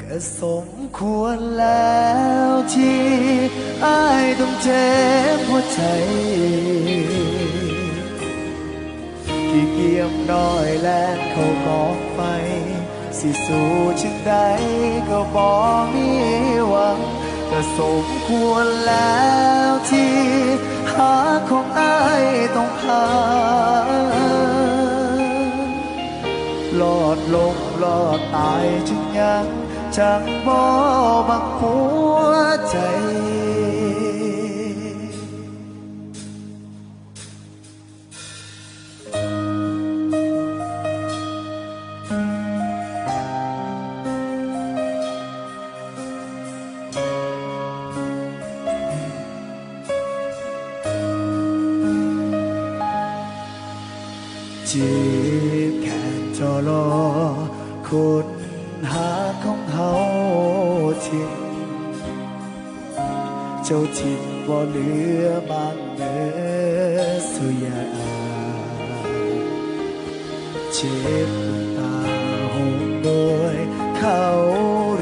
ก็สมควรแล้วที่อายต้องเจ็บหัวใจกี่เกียมน้อยแลนเข้ากองไฟ สิสู้จึงใดก็บอกมีหวังก็สมควรแล้วที่หาของอาย ต้องพานหลอดลมหลอดตายจึงยังจังบ่บักหัวใจ จีบแขนจอรอคุณหาของเฮาทิ้งเจ้าถิ่นบ่เหลือบางเนื้อสุยาเจ็บตาหงโดยเขา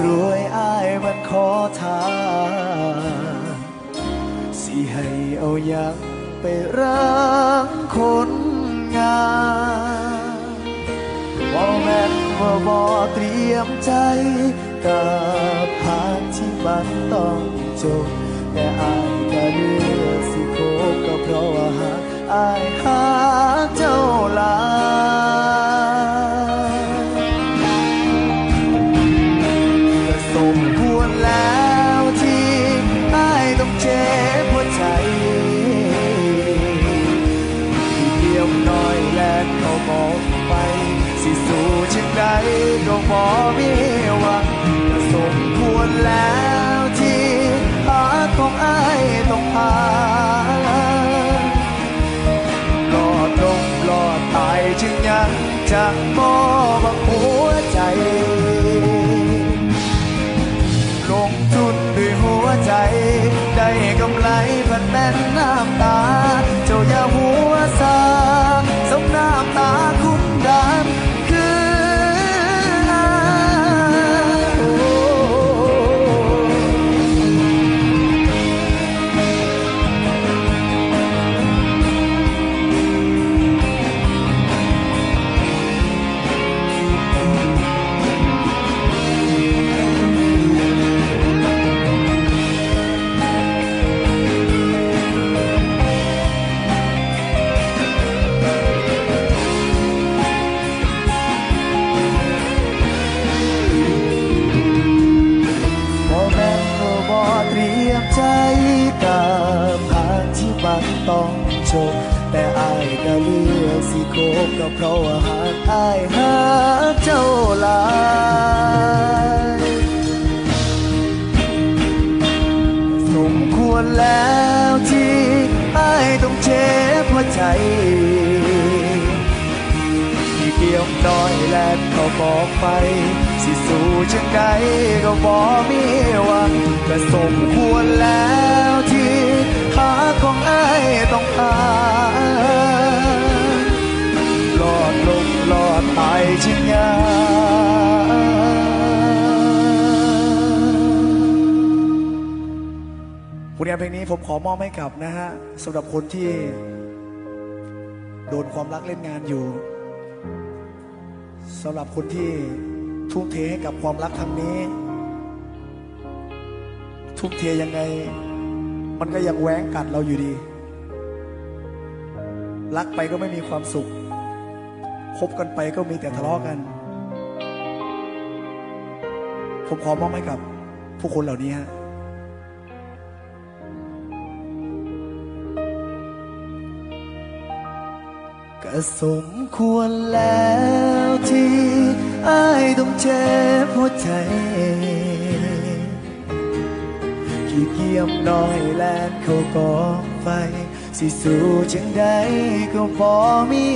รวยอายมันขอทานสิให้เอายังไปรักคน ว่าบ่เตรียมใจกับทางที่มันต้องจบแต่อายก็เลือกสิโคก็เพราะว่าหากอายหา บ่มีหวังสมควรแล้วที่หาของอายต้องผ่านรอดลงรอดตายจึงยังจะมอบัง จบ แต่อายก็เลือกสิคบก็เพราะว่าหากอายหาเจ้าลายสมควรแล้วที่อายต้องเจ็บหัวใจที่เกี่ยวน้อยแลนเขาบอกไป สิสู้จังใดก็บอกมีวังก็สมควรแล้วที่หาข องอายต้องผ่านรอดลงรอดตายชิงยาผลงานเพลงนี้ผมขอมอบให้กับนะฮะสำหรับคนที่โดนความรักเล่นงานอยู่สำหรับคนที่ทุ่มเทให้กับความรักครั้งนี้ ทุ่มเทยังไง มันก็ยังแหวงกัดเราอยู่ดี รักไปก็ไม่มีความสุข คบกันไปก็มีแต่ทะเลาะกัน ผมขอมอบให้กับผู้คนเหล่านี้ฮะก็สมควรแล้วที่อายต้องเจ็บหัวใจขี้เกียจน้อยแลนเขากองไฟ สิสู้จังใดก็บ่มี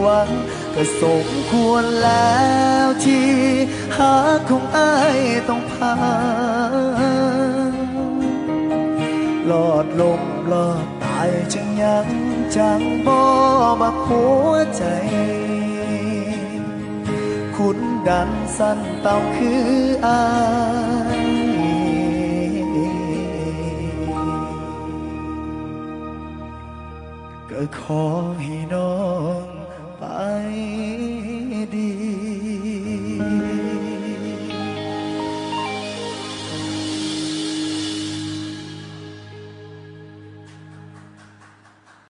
หวัง ก็สมควรแล้วที่หาของอายต้องผ่านหลอดลมหลอดตายจึงยังจังบ่มาหัวใจ คุณดันสั้นเต่าคืออาย ขอให้น้อง